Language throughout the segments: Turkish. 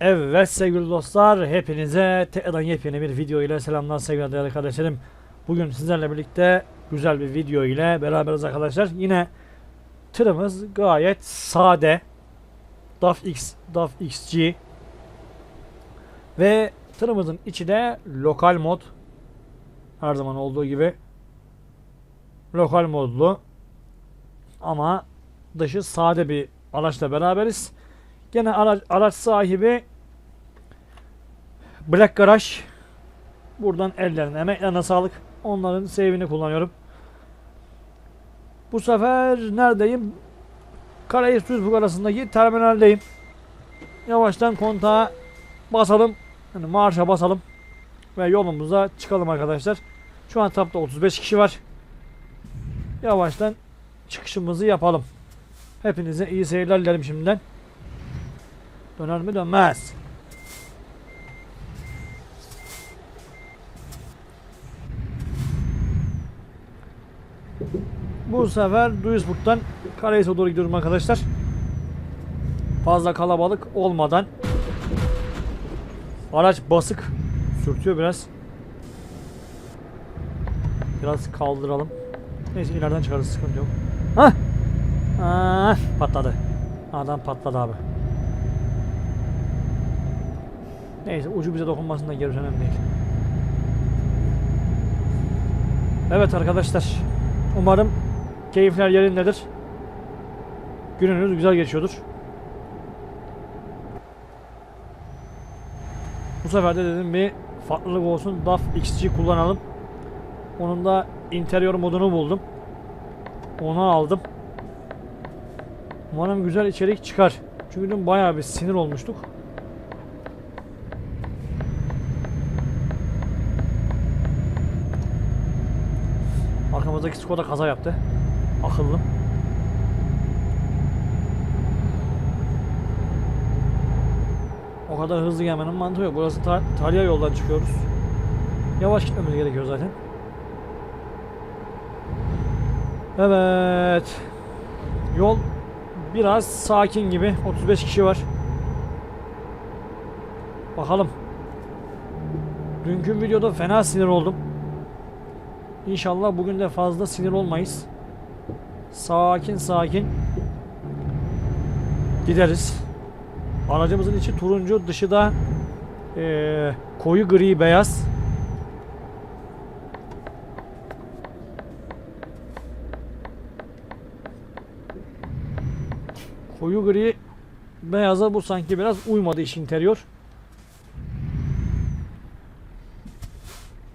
Evet sevgili dostlar hepinize tekrardan yepyeni bir video ile selamlar sevgili değerli kardeşlerim. Bugün sizlerle birlikte güzel bir video ile beraberiz arkadaşlar. Yine tırımız gayet sade. DAF X, DAF XG ve tırımızın içi de lokal mod. Her zaman olduğu gibi lokal modlu ama dışı sade bir araçla beraberiz. Gene araç, araç sahibi Black Garage. Buradan ellerine, emeklerine sağlık. Onların save'ini kullanıyorum. Bu sefer neredeyim? Karayip Duisburg arasındaki terminaldeyim. Yavaştan kontağa basalım. Hani marşa basalım. Ve yolumuza çıkalım arkadaşlar. Şu an tapta 35 kişi var. Yavaştan çıkışımızı yapalım. Hepinize iyi seyirler dilerim şimdiden. Döner mi dönmez. Bu sefer Duisburg'dan Karahisar'a doğru gidiyorum arkadaşlar. Fazla kalabalık olmadan. Araç basık. Sürtüyor biraz. Biraz kaldıralım. Neyse ileriden çıkarız sıkıntı yok. Hah! Ah, patladı. Adam patladı abi. Neyse ucu bize dokunmasın da gerisi önemli değil. Evet arkadaşlar. Umarım keyifler yerindedir. Gününüz güzel geçiyordur. Bu sefer de dedim bir farklılık olsun. DAF XG kullanalım. Onun da interior modunu buldum. Onu aldım. Umarım güzel içerik çıkar. Çünkü dün bayağı bir sinir olmuştuk. Arkamızdaki Skoda kaza yaptı. Akıllı. O kadar hızlı gelmenin mantığı yok. Burası ta Talya yoldan çıkıyoruz. Yavaş gitmemiz gerekiyor zaten. Evet. Yol biraz sakin gibi. 35 kişi var. Bakalım. Dünkü videoda fena sinir oldum. İnşallah bugün de fazla sinir olmayız. Sakin sakin gideriz. Aracımızın içi turuncu, dışı da eee, koyu gri beyaz. Koyu gri beyaza bu sanki biraz uymadı iş interior.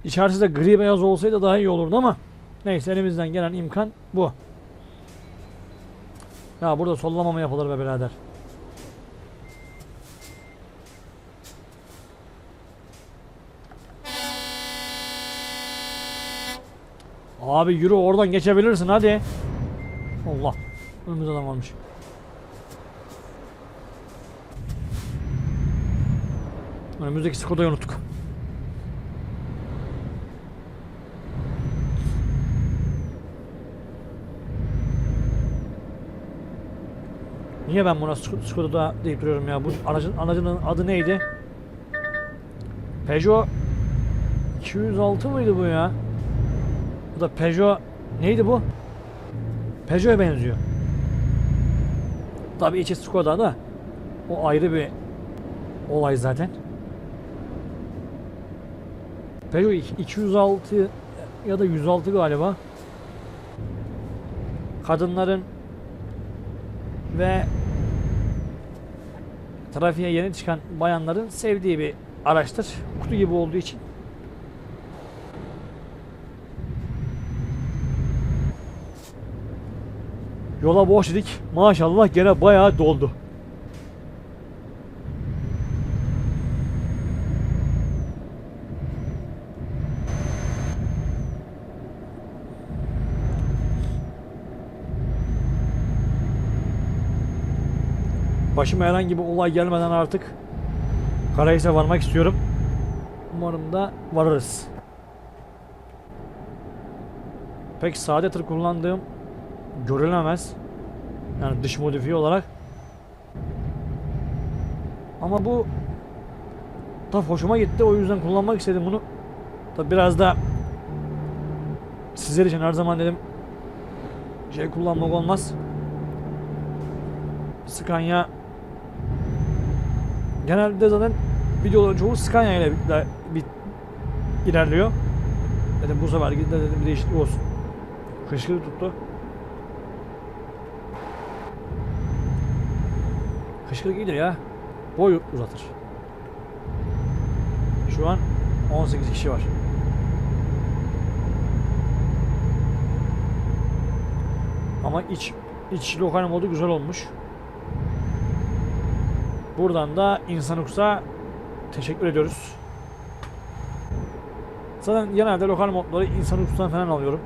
İçerisi de gri beyaz olsaydı daha iyi olurdu ama neyse elimizden gelen imkan bu. Ya burada sollama mı yapılır be birader? Abi yürü oradan geçebilirsin hadi. Allah. Önümüzde adam varmış. Önümüzdeki Skoda'yı unuttuk. Niye ben buna Sk- Skoda deyip duruyorum ya? Bu aracın aracının adı neydi? Peugeot 206 mıydı bu ya? Bu da Peugeot neydi bu? Peugeot'a benziyor. Tabii içi Skoda da o ayrı bir olay zaten. Peugeot iki- 206 ya da 106 galiba. Kadınların ve trafiğe yeni çıkan bayanların sevdiği bir araçtır. Kutu gibi olduğu için. Yola boş dedik. Maşallah gene bayağı doldu. Başıma herhangi bir olay gelmeden artık Karahisar'a varmak istiyorum. Umarım da varırız. Pek sade tır kullandığım görülemez. Yani dış modifiye olarak. Ama bu Montaf hoşuma gitti. O yüzden kullanmak istedim bunu. Tabi biraz da sizler için her zaman dedim şey kullanmak olmaz. Scania genelde zaten videoların çoğu Scania ile bit- bit- ilerliyor. Dedim bu sefer de dedim bir değişiklik olsun. Kışkırı tuttu. Kışkırık iyidir ya. Boy uzatır. Şu an 18 kişi var. Ama iç iç lokal modu güzel olmuş. Buradan da İnsanux'a teşekkür ediyoruz. Zaten genelde lokal modları Insanux'tan falan alıyorum.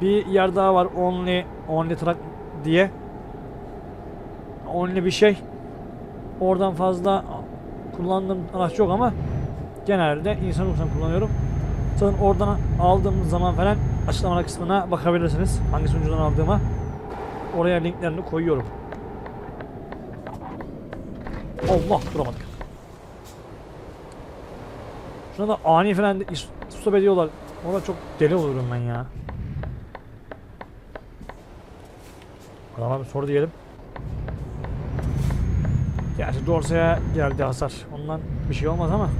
Bir yer daha var Only Only Track diye. Only bir şey. Oradan fazla kullandığım araç yok ama genelde Insanux'tan kullanıyorum. Zaten oradan aldığım zaman falan açıklama kısmına bakabilirsiniz. Hangi sunucudan aldığıma. Oraya linklerini koyuyorum. Allah duramadık. Şuna da ani falan stop ediyorlar. Orada çok deli olurum ben ya. Adama bir soru diyelim. Gerçi Dorsey'e geldi hasar. Ondan bir şey olmaz ama.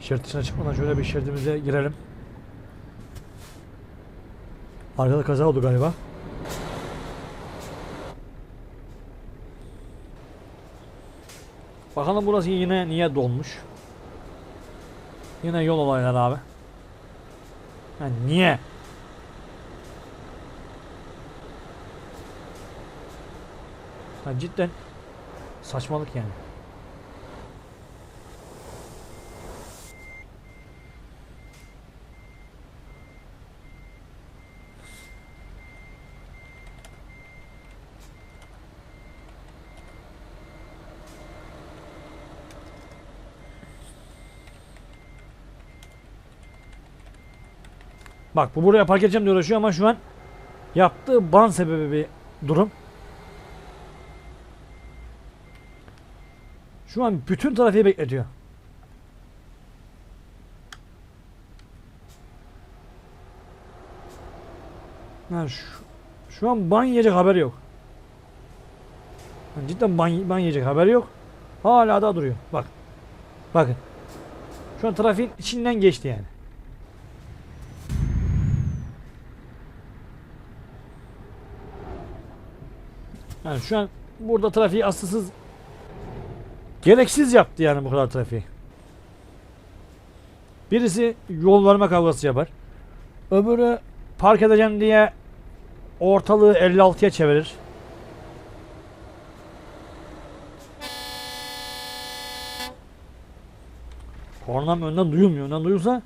Şerit dışına çıkmadan şöyle bir şeridimize girelim. Arkada kaza oldu galiba. Bakalım burası yine niye dolmuş. Yine yol olayları abi. Ha, niye? Ha, cidden saçmalık yani. Bak bu buraya park edeceğim diye uğraşıyor ama şu an yaptığı ban sebebi bir durum. Şu an bütün trafiği bekletiyor. Ha, şu, şu an ban yiyecek haberi yok. Yani cidden ban, ban yiyecek haberi yok. Hala da duruyor. Bak. Bakın. Şu an trafiğin içinden geçti yani. Yani şu an burada trafiği asılsız gereksiz yaptı yani bu kadar trafiği. Birisi yol verme kavgası yapar. Öbürü park edeceğim diye ortalığı 56'ya çevirir. Kornam önden duyulmuyor. Önden duyulsa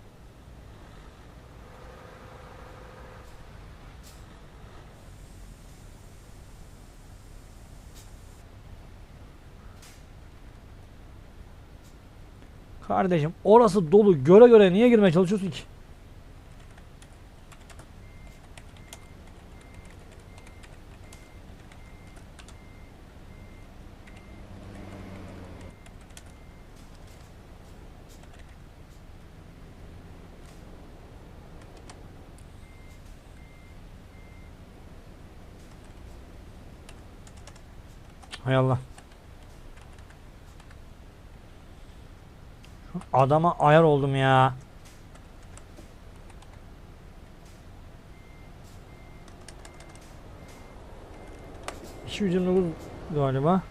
Kardeşim orası dolu göre göre niye girmeye çalışıyorsun ki? Hay Allah. Adama ayar oldum ya. İki yirmi dokuz galiba.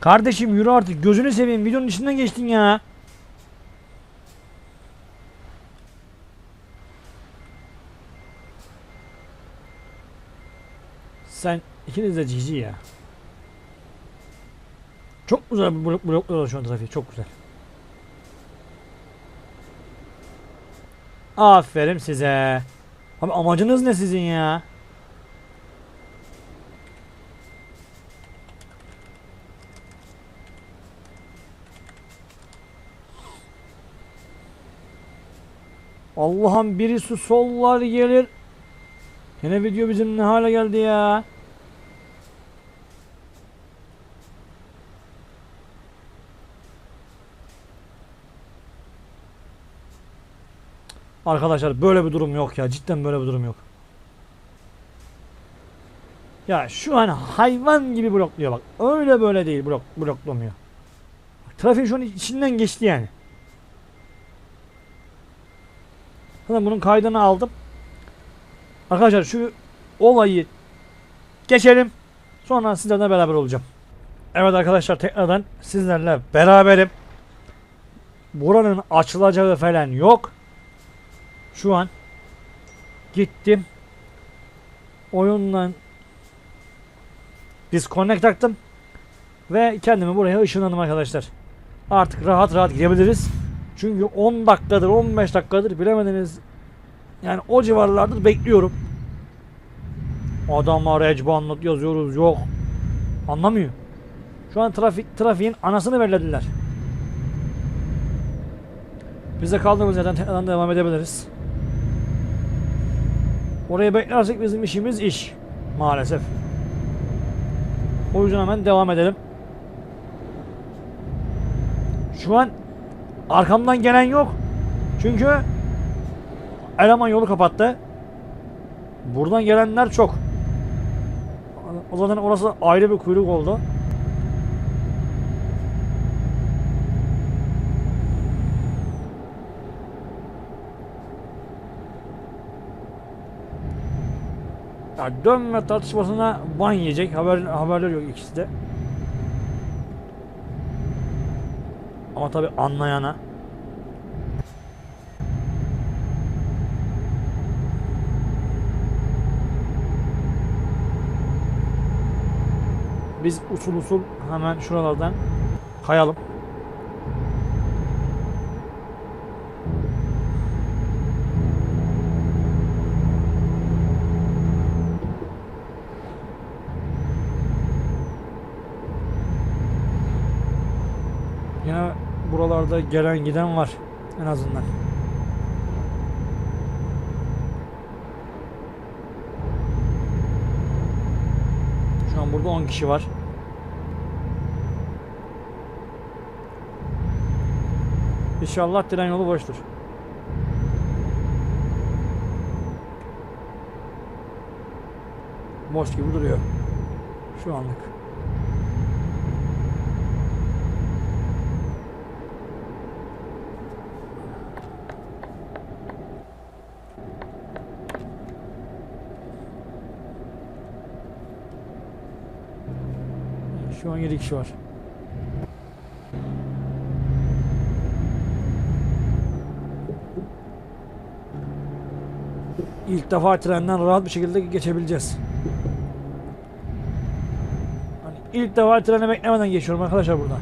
Kardeşim yürü artık gözünü seveyim videonun içinden geçtin ya. Sen ikiniz de cici ya. Çok güzel blok blokluyorlar şu an trafiği. Çok güzel. Aferin size. Abi amacınız ne sizin ya? Allah'ım birisi sollar gelir. Yine video bizim ne hale geldi ya. Arkadaşlar böyle bir durum yok ya. Cidden böyle bir durum yok. Ya şu an hayvan gibi blokluyor bak. Öyle böyle değil blok bloklamıyor. Trafik şu an içinden geçti yani. Zaten bunun kaydını aldım. Arkadaşlar şu olayı geçelim. Sonra sizlerle beraber olacağım. Evet arkadaşlar tekrardan sizlerle beraberim. Buranın açılacağı falan yok. Şu an gittim. Oyundan disconnect taktım. Ve kendimi buraya ışınladım arkadaşlar. Artık rahat rahat girebiliriz. Çünkü 10 dakikadır 15 dakikadır bilemediniz. Yani o civarlardır bekliyorum. Adama recbanlık yazıyoruz yok. Anlamıyor. Şu an trafik trafiğin anasını belirlediler. Biz de kaldığımız yerden devam edebiliriz. Orayı beklersek bizim işimiz iş. Maalesef. O yüzden hemen devam edelim. Şu an arkamdan gelen yok. Çünkü eleman yolu kapattı. Buradan gelenler çok. O zaten orası ayrı bir kuyruk oldu. Ya dönme tartışmasına ban yiyecek. Haber, haberler yok ikisi de. Ama tabi anlayana. Biz usul usul hemen şuralardan kayalım. Yine buralarda gelen giden var en azından. Şu an burada 10 kişi var. İnşallah tren yolu boştur. Boş gibi duruyor. Şu anlık. Şu an 7 kişi var. İlk defa trenden rahat bir şekilde geçebileceğiz. Hani ilk defa treni beklemeden geçiyorum arkadaşlar burada.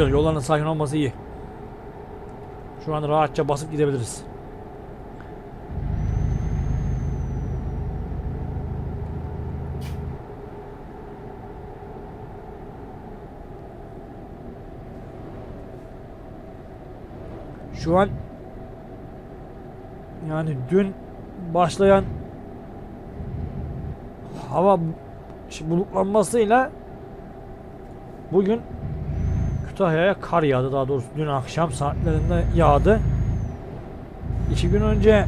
Güzel yolların sakin olması iyi. Şu an rahatça basıp gidebiliriz. Şu an yani dün başlayan hava bulutlanmasıyla bugün Kütahya'ya kar yağdı daha doğrusu dün akşam saatlerinde yağdı. İki gün önce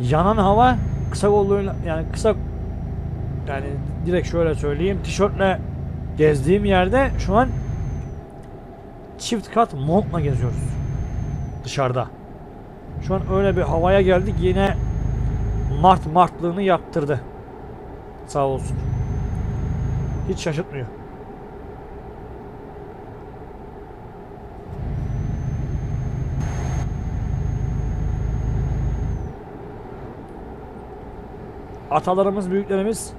yanan hava kısa kolluyla yani kısa yani direkt şöyle söyleyeyim tişörtle gezdiğim yerde şu an çift kat montla geziyoruz dışarıda. Şu an öyle bir havaya geldik yine Mart Martlığını yaptırdı. Sağ olsun. Hiç şaşırtmıyor. Atalarımız, büyüklerimiz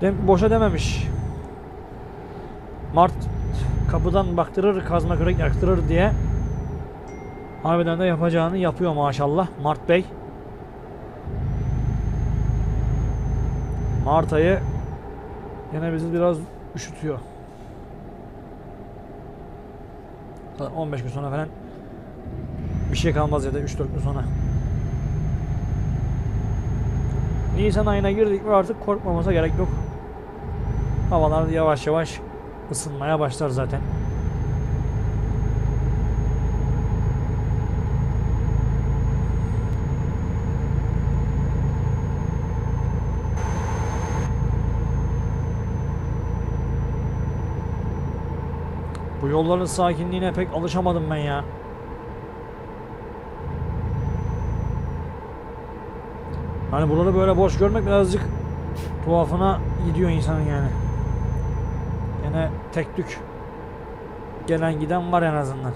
dem boşa dememiş. Mart kapıdan baktırır, kazma kürek yaktırır diye harbiden de yapacağını yapıyor maşallah Mart Bey. Mart ayı yine bizi biraz üşütüyor. Zaten 15 gün sonra falan bir şey kalmaz ya da 3-4 gün sonra. Nisan ayına girdik ve artık korkmamıza gerek yok. Havalar yavaş yavaş ısınmaya başlar zaten. Bu yolların sakinliğine pek alışamadım ben ya. Hani buraları böyle boş görmek birazcık tuhafına gidiyor insanın yani. Yine tek tük gelen giden var en azından.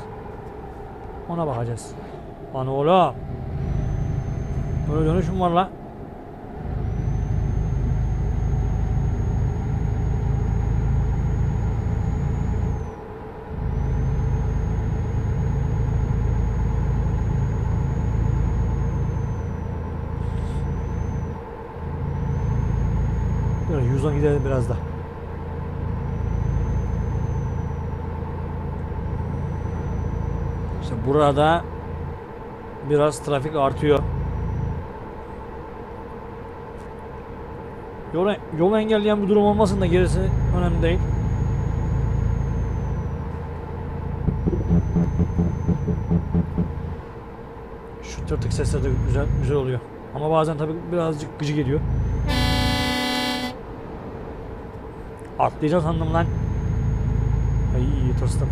Ona bakacağız. Lan. Böyle dönüşüm var la. Böyle 110 gidelim biraz da. İşte burada biraz trafik artıyor. Yolu, yolu engelleyen bir durum olmasın da gerisi önemli değil. Şu tırtık sesleri de güzel, güzel oluyor. Ama bazen tabii birazcık gıcı geliyor. Atlayacağım sandım lan. Ay tırstım.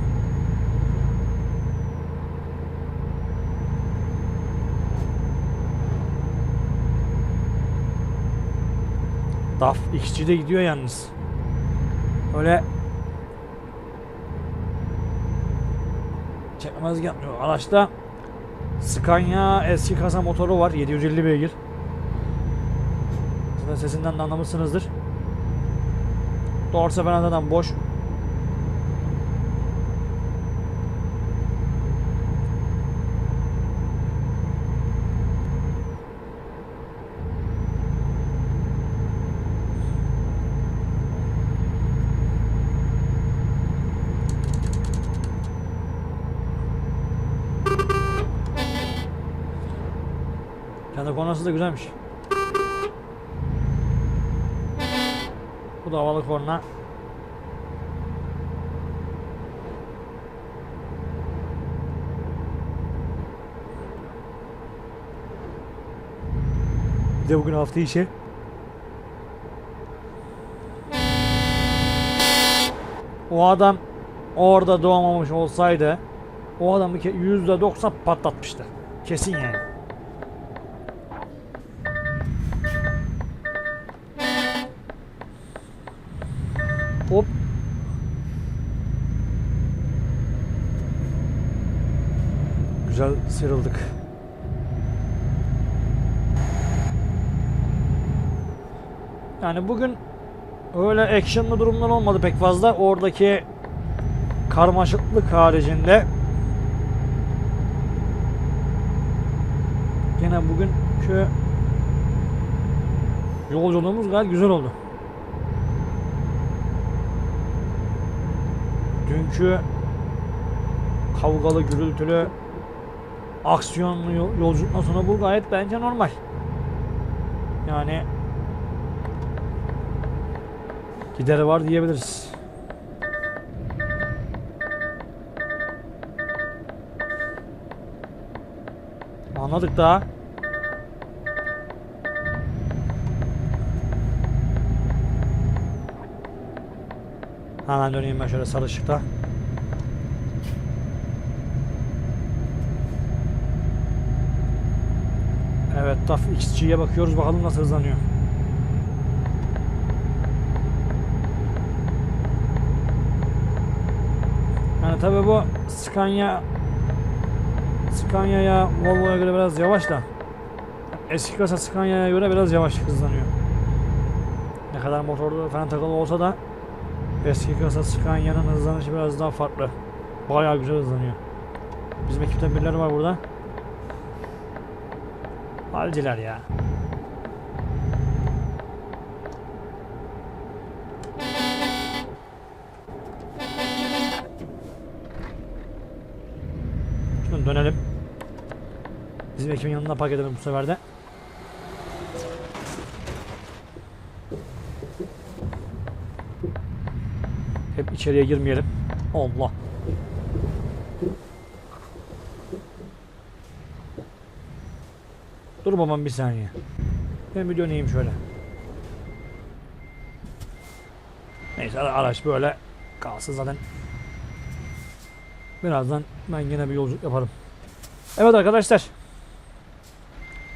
DAF XC de gidiyor yalnız. Öyle çekmez yapmıyor. Araçta Scania eski kasa motoru var. 750 beygir. Zaten sesinden de anlamışsınızdır. Dorse falan zaten boş. Kendi kornası da güzelmiş. Bu da havalı korna. Bir de bugün hafta işi. O adam orada doğmamış olsaydı o adamı ke- %90 patlatmıştı. Kesin yani. Güzel sıyrıldık. Yani bugün öyle actionlı durumlar olmadı pek fazla. Oradaki karmaşıklık haricinde Gene bugün şu yolculuğumuz gayet güzel oldu. Dünkü kavgalı, gürültülü, aksiyonlu yol- yolculuktan sonra bu gayet bence normal. Yani gideri var diyebiliriz. Anladık daha. Hemen döneyim ben şöyle sarı Evet TAF XG'ye bakıyoruz bakalım nasıl hızlanıyor. Yani tabi bu Scania Scania'ya Volvo'ya göre biraz yavaş da eski kasa Scania'ya göre biraz yavaş hızlanıyor. Ne kadar motorlu falan takılı olsa da Eski kasa sıkan yanın hızlanışı biraz daha farklı. Bayağı güzel hızlanıyor. Bizim ekipten birileri var burada. Halciler ya. Şunu dönelim. Bizim ekibin yanına park edelim bu sefer de. Hep içeriye girmeyelim. Allah. Dur babam bir saniye. Ben bir döneyim şöyle. Neyse ara- araç böyle kalsın zaten. Birazdan ben yine bir yolculuk yaparım. Evet arkadaşlar.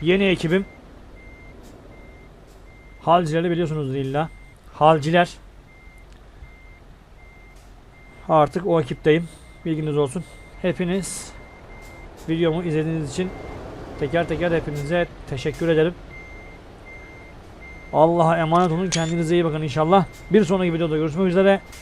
Yeni ekibim. Halcileri biliyorsunuzdur illa. Halciler. Artık o ekipteyim. Bilginiz olsun. Hepiniz videomu izlediğiniz için teker teker hepinize teşekkür ederim. Allah'a emanet olun. Kendinize iyi bakın inşallah. Bir sonraki videoda görüşmek üzere.